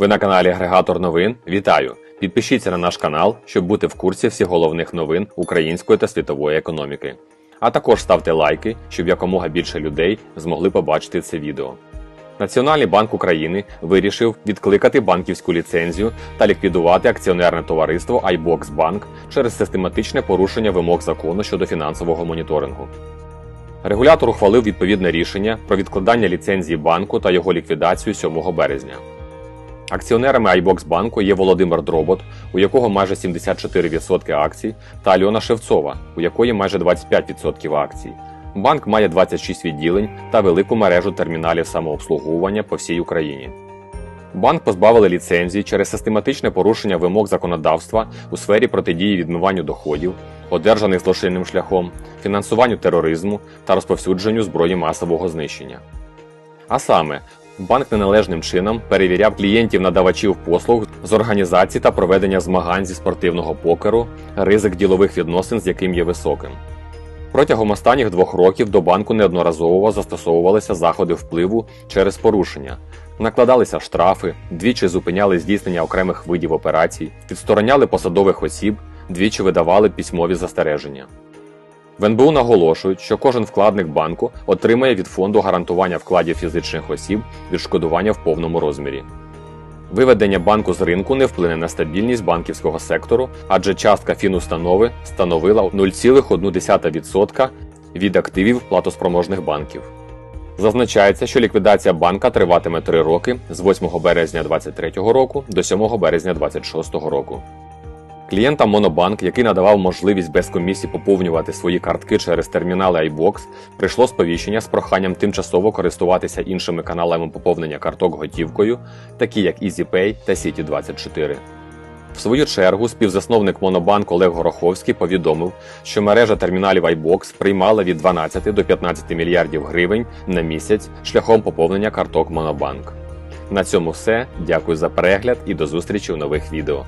Ви на каналі Агрегатор новин. Вітаю! Підпишіться на наш канал, щоб бути в курсі всіх головних новин української та світової економіки. А також ставте лайки, щоб якомога більше людей змогли побачити це відео. Національний банк України вирішив відкликати банківську ліцензію та ліквідувати акціонерне товариство iBox Bank через систематичне порушення вимог закону щодо фінансового моніторингу. Регулятор ухвалив відповідне рішення про відкладання ліцензії банку та його ліквідацію 7 березня. Акціонерами iBox банку є Володимир Дробот, у якого майже 74% акцій, та Альона Шевцова, у якої майже 25% акцій. Банк має 26 відділень та велику мережу терміналів самообслуговування по всій Україні. Банк позбавили ліцензії через систематичне порушення вимог законодавства у сфері протидії відмиванню доходів, одержаних злочинним шляхом, фінансуванню тероризму та розповсюдженню зброї масового знищення. А саме, банк неналежним чином перевіряв клієнтів надавачів послуг з організації та проведення змагань зі спортивного покеру, ризик ділових відносин з яким є високим. Протягом останніх двох років до банку неодноразово застосовувалися заходи впливу через порушення, накладалися штрафи, двічі зупиняли здійснення окремих видів операцій, відстороняли посадових осіб, двічі видавали письмові застереження. В НБУ наголошують, що кожен вкладник банку отримає від фонду гарантування вкладів фізичних осіб відшкодування в повному розмірі. Виведення банку з ринку не вплине на стабільність банківського сектору, адже частка фінустанови становила 0,1% від активів платоспроможних банків. Зазначається, що ліквідація банка триватиме 3 роки з 8 березня 2023 року до 7 березня 2026 року. Клієнтам Монобанк, який надавав можливість без комісії поповнювати свої картки через термінали iBox, прийшло сповіщення з проханням тимчасово користуватися іншими каналами поповнення карток готівкою, такі як EasyPay та City24. В свою чергу співзасновник Монобанк Олег Гороховський повідомив, що мережа терміналів iBox приймала від 12 до 15 мільярдів гривень на місяць шляхом поповнення карток Монобанк. На цьому все. Дякую за перегляд і до зустрічі у нових відео.